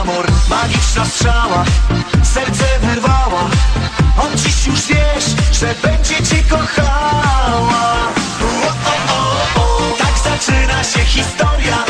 amor. Magiczna strzała, serce wyrwała. On dziś już wiesz, że będzie cię kochała. O, o, o, Tak zaczyna się historia.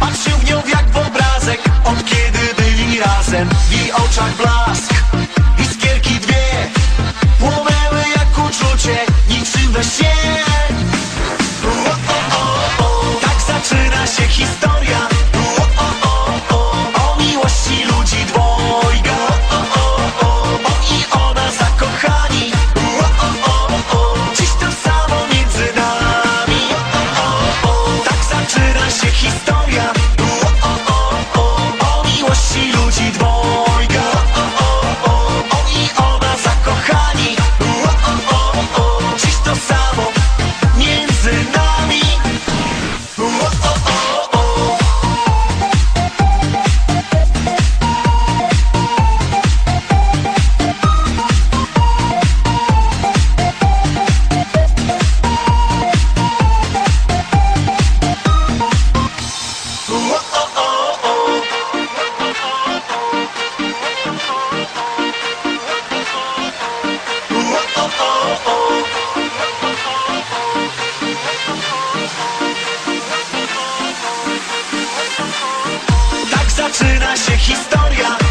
Patrzył w nią jak w obrazek Od kiedy byli razem. W jej oczach blask Iskierki dwie. Płonęły jak uczucie Niczym we śnie. historia.